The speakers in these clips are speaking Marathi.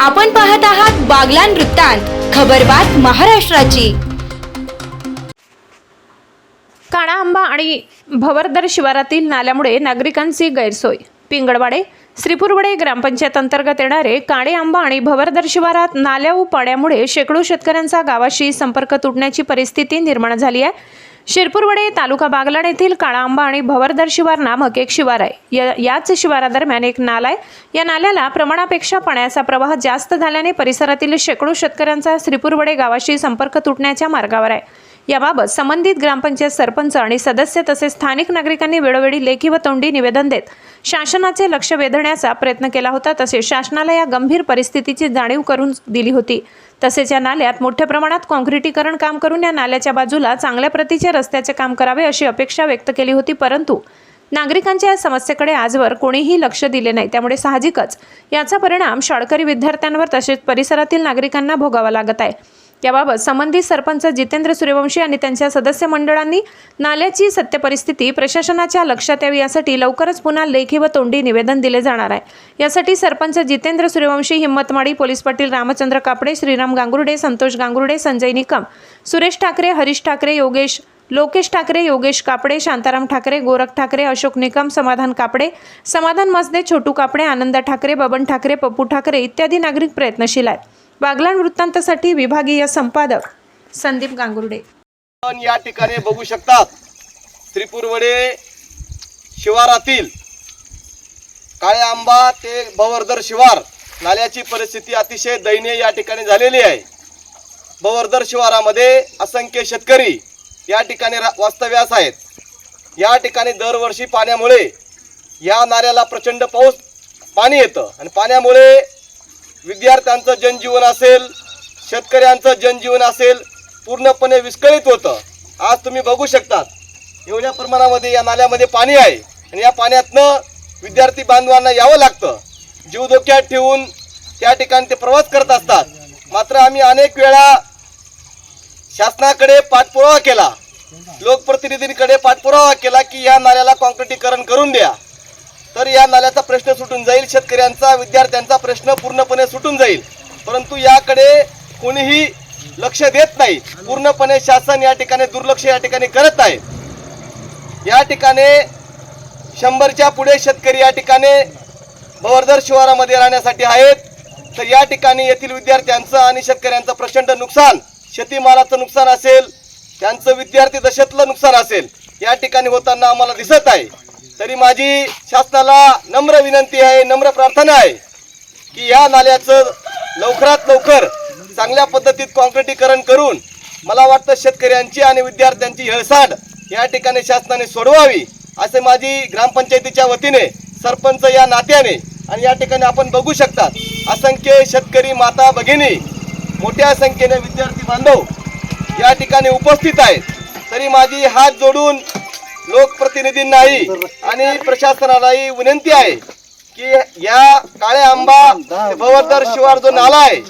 आपण पाहत आहात बागलान वृत्तांत खबरबात महाराष्ट्राची. काणा आंबा आणि भवरदर शिवारातील नाल्यामुळे नागरिकांची गैरसोय. पिंगळवाडे श्रीपूरवडे ग्रामपंचायत अंतर्गत येणारे काळे आंबा आणि भवरदर शिवारात नाल्या व पाण्यामुळे शेकडो शेतकऱ्यांचा गावाशी संपर्क तुटण्याची परिस्थिती निर्माण झाली आहे. शिरपूरवडे तालुका बागलाण येथील काळांबा आणि भवरदर शिवार नामक एक शिवार आहे. या याच शिवारादरम्यान एक नाला आहे. या नाल्याला प्रमाणापेक्षा पाण्याचा प्रवाह जास्त झाल्याने परिसरातील शेकडो शेतकऱ्यांचा श्रीपूरवडे गावाशी संपर्क तुटण्याच्या मार्गावर आहे. याबाबत संबंधित ग्रामपंचायत सरपंच आणि सदस्य तसेच स्थानिक नागरिकांनी वेळोवेळी लेखी व तोंडी निवेदन देत शासनाचे लक्ष वेधण्याचा प्रयत्न केला होता तसेच शासनाला या गंभीर परिस्थितीची जाणीव करून दिली होती. तसेच या नाल्यात मोठ्या प्रमाणात काँक्रिटीकरण काम करून या नाल्याच्या बाजूला चांगल्या प्रतीचे रस्त्याचे काम करावे अशी अपेक्षा व्यक्त केली होती परंतु नागरिकांच्या या समस्येकडे आजवर कोणीही लक्ष दिले नाही. त्यामुळे साहजिकच याचा परिणाम शाळकरी विद्यार्थ्यांवर तसेच परिसरातील नागरिकांना भोगावा लागत आहे. याबाबत संबंधित सरपंच जितेंद्र सूर्यवंशी आणि त्यांच्या सदस्य मंडळांनी नाल्याची सत्य परिस्थिती प्रशासनाच्या लक्षात यावी यासाठी लवकरच पुन्हा लेखी व तोंडी निवेदन दिले जाणार आहे. यासाठी सरपंच जितेंद्र सूर्यवंशी हिम्मतमाडी पोलीस पाटील रामचंद्र कापडे श्रीराम गांगुर्डे संतोष गांगुर्डे संजय निकम सुरेश ठाकरे हरीश ठाकरे योगेश लोकेश ठाकरे योगेश कापडे शांताराम ठाकरे गोरख ठाकरे अशोक निकम समाधान कापडे समाधान मसदे छोटू कापडे आनंद ठाकरे बबन ठाकरे पप्पू ठाकरे इत्यादी नागरिक प्रयत्नशील आहेत. बागलाण वृत्तांतासाठी विभागीय संपादक संदीप गांगुर्डे. आपण या ठिकाणी बघू शकतात त्रिपुरवडे शिवारातील काळे आंबा ते भवर्दर शिवार नाल्याची परिस्थिती अतिशय दयनीय या ठिकाणी झालेली आहे. भवर्दर शिवारामध्ये असंख्य शेतकरी या ठिकाणी वास्तव्यास आहेत. या ठिकाणी दरवर्षी पाण्यामुळे या नाल्याला प्रचंड पाऊस पाणी येतं. आणि पाण्यामुळे विद्यार्थ्यांचं जनजीवन असेल शेतकऱ्यांचं जनजीवन असेल पूर्णपणे विस्कळीत होतं. आज तुम्ही बघू शकतात एवढ्या प्रमाणामध्ये या नाल्यामध्ये पाणी आहे. आणि या पाण्यातनं विद्यार्थी बांधवांना यावं लागतं. जीव धोक्यात ठेवून त्या ठिकाणी ते प्रवास करत असतात. मात्र आम्ही अनेक वेळा शासनाकडे पाठपुरावा केला. लोकप्रतिनिधींकडे पाठपुरावा केला की या नाल्याला कॉन्क्रिटीकरण करून द्या. तर या नाल्याचा प्रश्न सुटून जाईल शेतकऱ्यांचा विद्यार्थ्यांचा प्रश्न पूर्णपणे सुटून जाईल. परंतु याकडे कोणीही लक्ष देत नाही. पूर्णपणे शासन या ठिकाणी दुर्लक्ष या ठिकाणी करत आहे. या ठिकाणी शंभरच्या पुढे शेतकरी या ठिकाणी भवर्दर शिवारामध्ये राहण्यासाठी आहेत. तर या ठिकाणी येथील विद्यार्थ्यांचं आणि शेतकऱ्यांचं प्रचंड नुकसान शेतीमालाचं नुकसान असेल त्यांचं विद्यार्थी दशेतलं नुकसान असेल या ठिकाणी होताना आम्हाला दिसत आहे. तरी माझी शासनाला नम्र विनंती आहे नम्र प्रार्थना आहे की या नाल्याचं लवकरात लवकर चांगल्या पद्धतीत कॉन्क्रिटीकरण करून मला वाटतं शेतकऱ्यांची आणि विद्यार्थ्यांची हेळसांड या ठिकाणी शासनाने सोडवावी असे माझी ग्रामपंचायतीच्या वतीने सरपंच या नात्याने आणि या ठिकाणी आपण बघू शकतात असंख्य शेतकरी माता भगिनी मोठ्या संख्येने विद्यार्थी बांधव या ठिकाणी उपस्थित आहेत. तरी माझी हात जोडून लोकप्रतिनिधींनाही आणि प्रशासनालाही विनंती आहे की या काळ्या आंबा भवरदर शिवार जो नाला आहे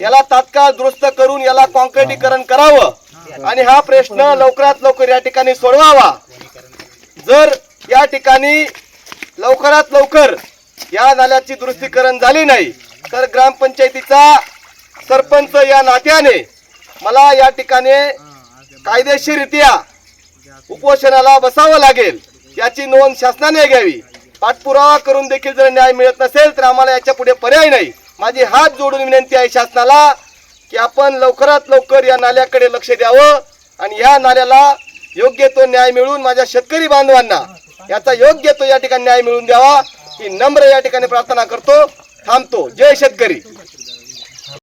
याला तात्काळ दुरुस्त करून याला कॉन्क्रिटीकरण करावं आणि हा प्रश्न लवकरात लवकर या ठिकाणी सोडवावा. जर या ठिकाणी लवकरात लवकर या नाल्याची दुरुस्तीकरण झाली नाही तर ग्रामपंचायतीचा सरपंच या नात्याने मला या ठिकाणी कायदेशीरित्या उपोषणाला बसावं लागेल याची नोंद शासनाने घ्यावी. पाठपुरावा करून देखील जर न्याय मिळत नसेल तर आम्हाला याच्यापुढे पर्याय नाही. माझी हात जोडून विनंती आहे शासनाला की आपण लवकरात लवकर या नाल्याकडे लक्ष द्यावं आणि या नाल्याला योग्य तो न्याय मिळून माझ्या शेतकरी बांधवांना याचा योग्य तो या ठिकाणी न्याय मिळून द्यावा. ही नम्र या ठिकाणी प्रार्थना करतो. थांबतो. जय शेतकरी.